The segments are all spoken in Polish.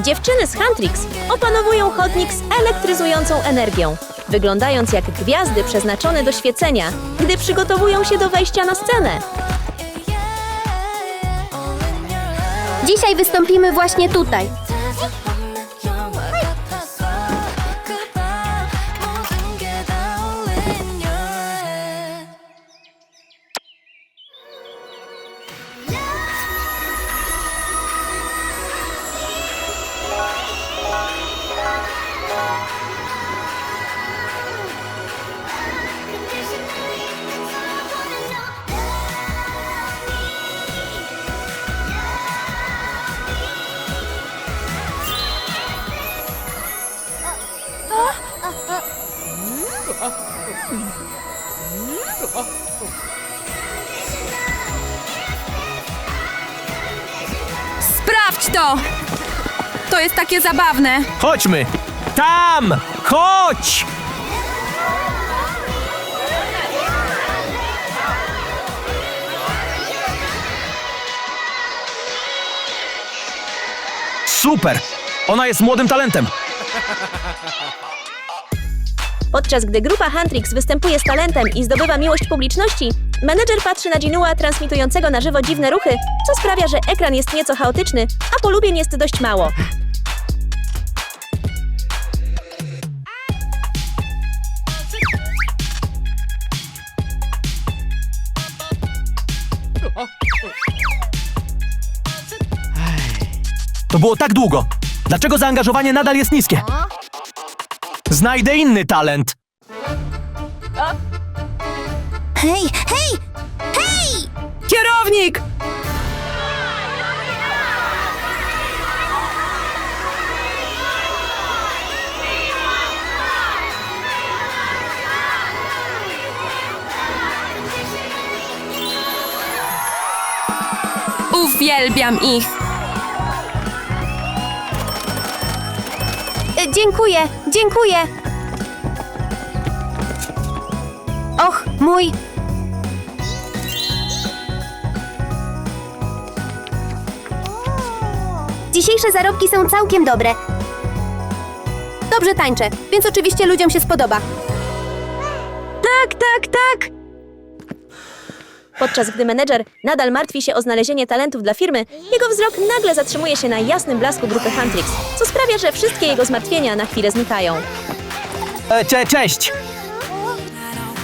Dziewczyny z Huntrix opanowują chodnik z elektryzującą energią, wyglądając jak gwiazdy przeznaczone do świecenia, gdy przygotowują się do wejścia na scenę. Dzisiaj wystąpimy właśnie tutaj. To! To jest takie zabawne. Chodźmy! Tam! Chodź! Super! Ona jest młodym talentem. Podczas gdy grupa Huntrix występuje z talentem i zdobywa miłość publiczności, menedżer patrzy na Jinua transmitującego na żywo dziwne ruchy, co sprawia, że ekran jest nieco chaotyczny, a polubień jest dość mało. To było tak długo. Dlaczego zaangażowanie nadal jest niskie? Znajdę inny talent. Hej, hej! Hej! Kierownik! Uwielbiam ich. E, Dziękuję, dziękuję. Och, mój. Dzisiejsze zarobki są całkiem dobre. Dobrze tańczę, więc oczywiście ludziom się spodoba. Tak, tak, tak. Podczas gdy menedżer nadal martwi się o znalezienie talentów dla firmy, jego wzrok nagle zatrzymuje się na jasnym blasku grupy Huntrix, co sprawia, że wszystkie jego zmartwienia na chwilę znikają. E, cze, cześć!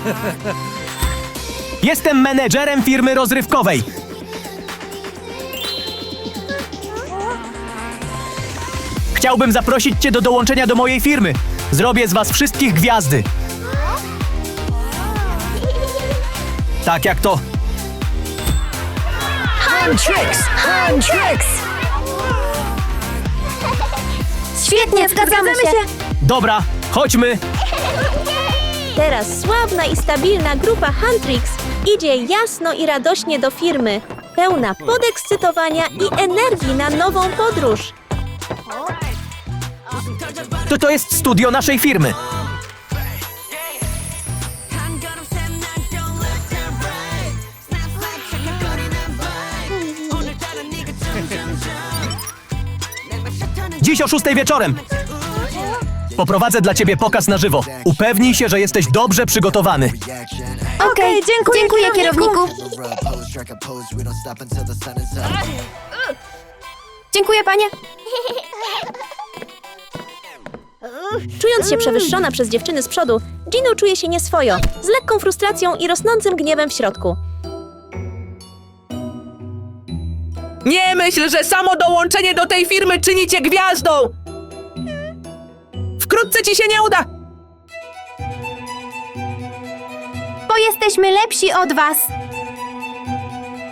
Jestem menedżerem firmy rozrywkowej. Chciałbym zaprosić cię do dołączenia do mojej firmy. Zrobię z was wszystkich gwiazdy. Tak jak to. Świetnie, zgadzamy się. Dobra, chodźmy. Teraz sławna i stabilna grupa Huntrix idzie jasno i radośnie do firmy, pełna podekscytowania i energii na nową podróż. To to jest studio naszej firmy. Dziś o szóstej wieczorem. Poprowadzę dla ciebie pokaz na żywo. Upewnij się, że jesteś dobrze przygotowany. Okej, dziękuję, dziękuję kierowniku. Dziękuję, panie. Czując się przewyższona przez dziewczyny z przodu, Gino czuje się nieswojo, z lekką frustracją i rosnącym gniewem w środku. Nie myśl, że samo dołączenie do tej firmy czyni cię gwiazdą! Wkrótce ci się nie uda! Bo jesteśmy lepsi od was.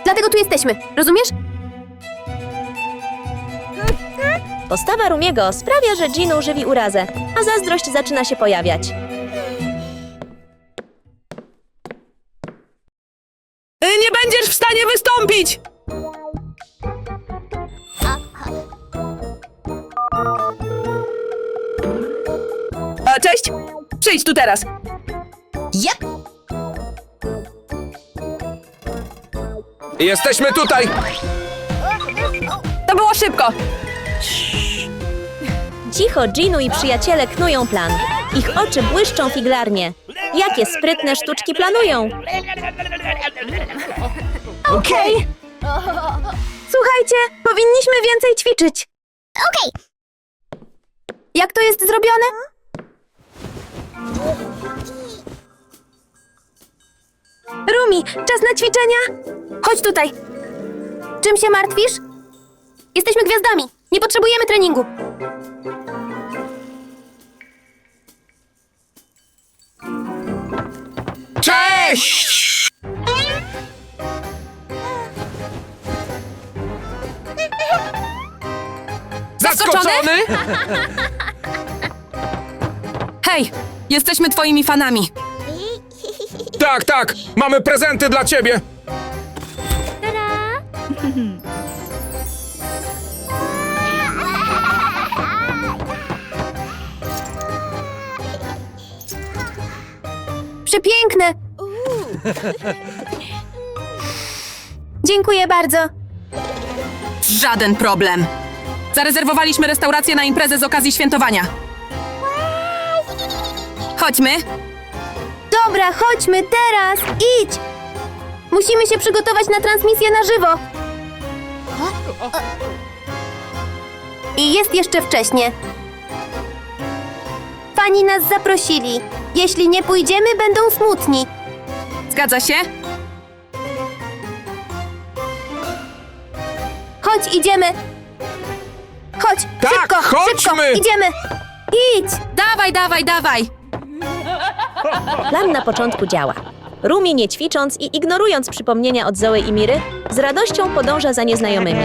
Dlatego tu jesteśmy, rozumiesz? Postawa Rumiego sprawia, że Gino żywi urazę, a zazdrość zaczyna się pojawiać. Nie będziesz w stanie wystąpić! A, cześć! Przyjdź tu teraz! Jesteśmy tutaj! To było szybko. Cicho Ginu i przyjaciele knują plan. Ich oczy błyszczą figlarnie. Jakie sprytne sztuczki planują. Okej. Słuchajcie, powinniśmy więcej ćwiczyć. Okej. Jak to jest zrobione? Rumi, czas na ćwiczenia. Chodź tutaj. Czym się martwisz? Jesteśmy gwiazdami. Nie potrzebujemy treningu. Cześć! Zaskoczony? Hej, jesteśmy twoimi fanami. Tak, tak, mamy prezenty dla ciebie. Przepiękne. Dziękuję bardzo. Żaden problem. Zarezerwowaliśmy restaurację na imprezę z okazji świętowania. Chodźmy. Dobra, chodźmy teraz. Idź. Musimy się przygotować na transmisję na żywo. I jest jeszcze wcześnie. Fani nas zaprosili. Jeśli nie pójdziemy, będą smutni. Zgadza się? Chodź, idziemy. Chodź, Tak, szybko, szybko, chodźmy. idziemy. Idź. Dawaj, dawaj, dawaj. Plan na początku działa. Rumi nie ćwicząc i ignorując przypomnienia od Zoe i Miry, z radością podąża za nieznajomymi.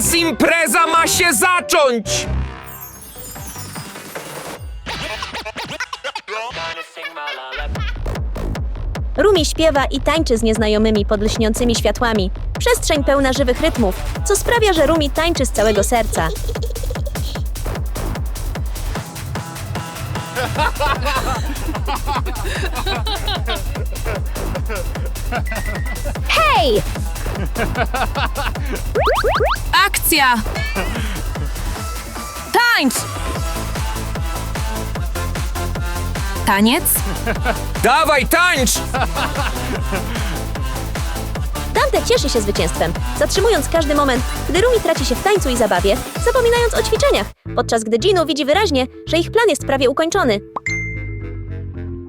Teraz impreza ma się zacząć! Rumi śpiewa i tańczy z nieznajomymi pod lśniącymi światłami. Przestrzeń pełna żywych rytmów, co sprawia, że Rumi tańczy z całego serca. Hej! Akcja! Tańcz! Taniec? Dawaj, tańcz! Dante cieszy się zwycięstwem, zatrzymując każdy moment, gdy Rumi traci się w tańcu i zabawie, zapominając o ćwiczeniach, podczas gdy Gino widzi wyraźnie, że ich plan jest prawie ukończony. Tym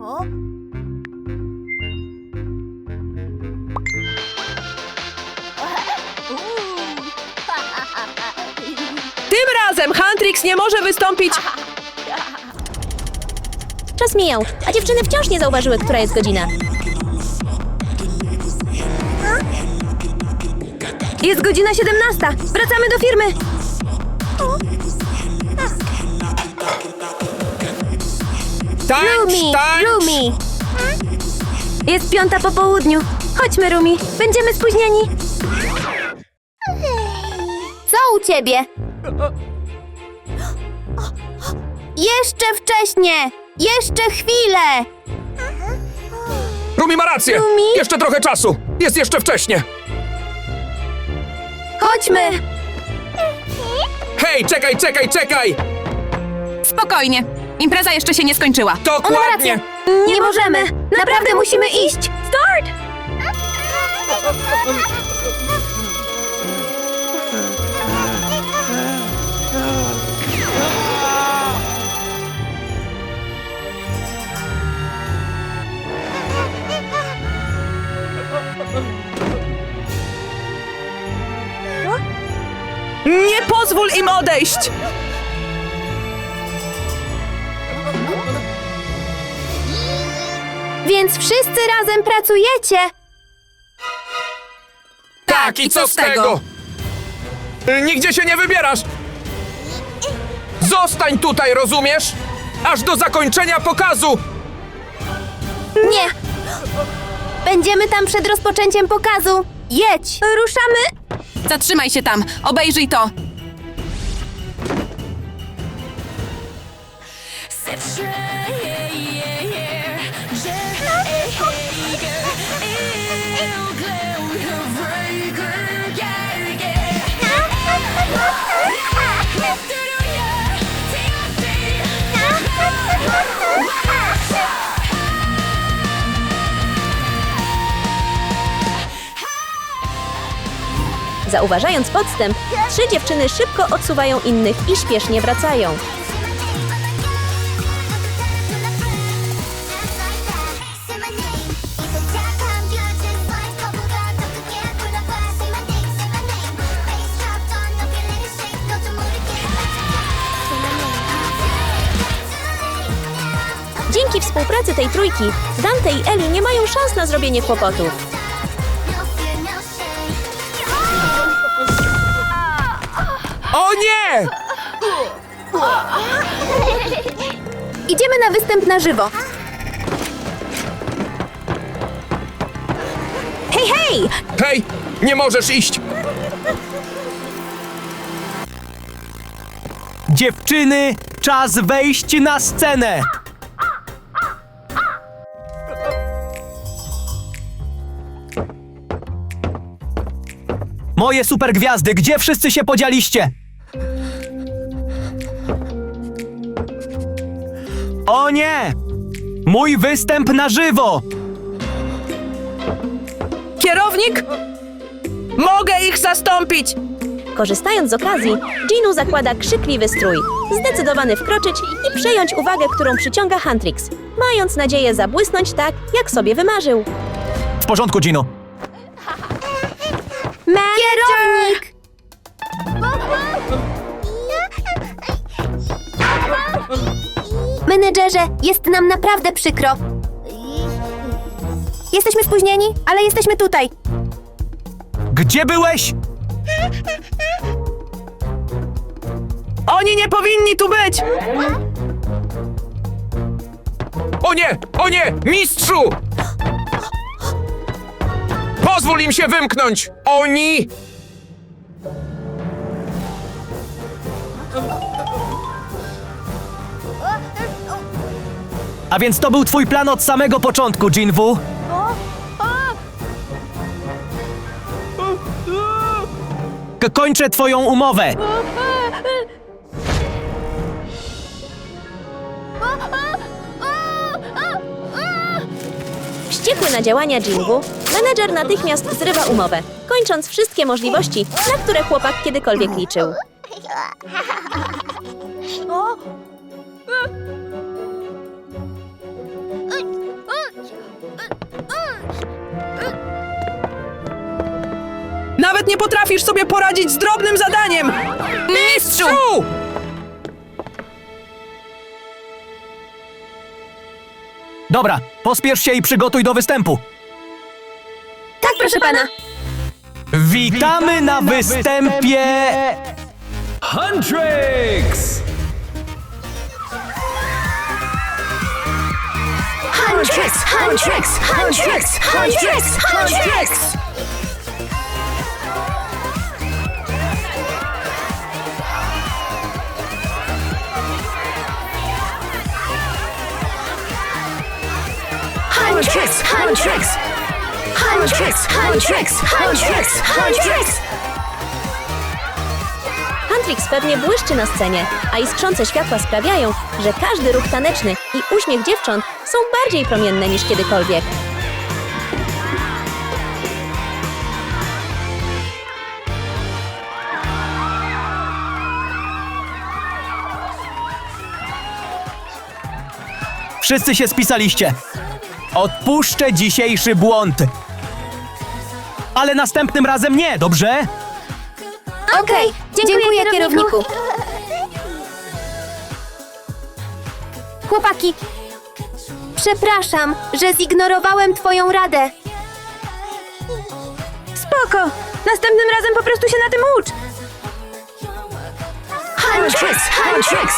razem Huntrix nie może wystąpić. Czas mijał, a dziewczyny wciąż nie zauważyły, która jest godzina. Jest godzina 17. Wracamy do firmy. Tańcz, Rumi, tańcz! Rumi. Jest piąta po południu. Chodźmy, Rumi. Będziemy spóźnieni. Co u ciebie? Jeszcze wcześnie. Jeszcze chwilę. Rumi ma rację! Rumi? Jeszcze trochę czasu! Jest jeszcze wcześnie! Chodźmy. Hej, czekaj, czekaj, czekaj! Spokojnie. Impreza jeszcze się nie skończyła. On ma Dokładnie! rację. Nie możemy. Naprawdę musimy iść. Start! Pozwól im odejść. Więc wszyscy razem pracujecie. Tak, i co z tego? Y, Nigdzie się nie wybierasz! Zostań tutaj, rozumiesz? Aż do zakończenia pokazu! Nie. Będziemy tam przed rozpoczęciem pokazu. Jedź. Ruszamy. Zatrzymaj się tam. Obejrzyj to. Zauważając podstęp, trzy dziewczyny szybko odsuwają innych i śpiesznie wracają. Dzięki współpracy tej trójki, Dante i Eli nie mają szans na zrobienie kłopotów. Nie! Idziemy na występ na żywo. Hej, hej! Hej, nie możesz iść! Dziewczyny, czas wejść na scenę! Moje supergwiazdy, gdzie wszyscy się podzieliście? O nie! Mój występ na żywo! Kierownik? Mogę ich zastąpić! Korzystając z okazji, Ginu zakłada krzykliwy strój, zdecydowany wkroczyć i przejąć uwagę, którą przyciąga Huntrix, mając nadzieję zabłysnąć tak, jak sobie wymarzył. W porządku, Gino. Menedżerze, jest nam naprawdę przykro. Jesteśmy spóźnieni, ale jesteśmy tutaj. Gdzie byłeś? Oni nie powinni tu być! O nie! O nie! Mistrzu! Pozwól im się wymknąć! Oni... A więc to był twój plan od samego początku, Jinwu? K- kończę twoją umowę. Wściekły na działania Jinwu, menedżer natychmiast zrywa umowę, kończąc wszystkie możliwości, na które chłopak kiedykolwiek liczył. Nawet nie potrafisz sobie poradzić z drobnym zadaniem! Mistrzu! Dobra, pospiesz się i przygotuj do występu. Tak, proszę pana. Witamy na występie... Huntrix! Huntrix, Huntrix, Huntrix, Huntrix, Huntrix! Huntrix, Huntrix! Huntrix, Huntrix, Huntrix, Huntrix! Huntrix pewnie błyszczy na scenie, a iskrzące światła sprawiają, że każdy ruch taneczny i uśmiech dziewcząt są bardziej promienne niż kiedykolwiek. Wszyscy się spisaliście. Odpuszczę dzisiejszy błąd. Ale następnym razem nie, dobrze? Okej, dziękuję, kierowniku. Chłopaki, przepraszam, że zignorowałem twoją radę. Spoko! Następnym razem po prostu się na tym ucz! Huntrix, Huntrix!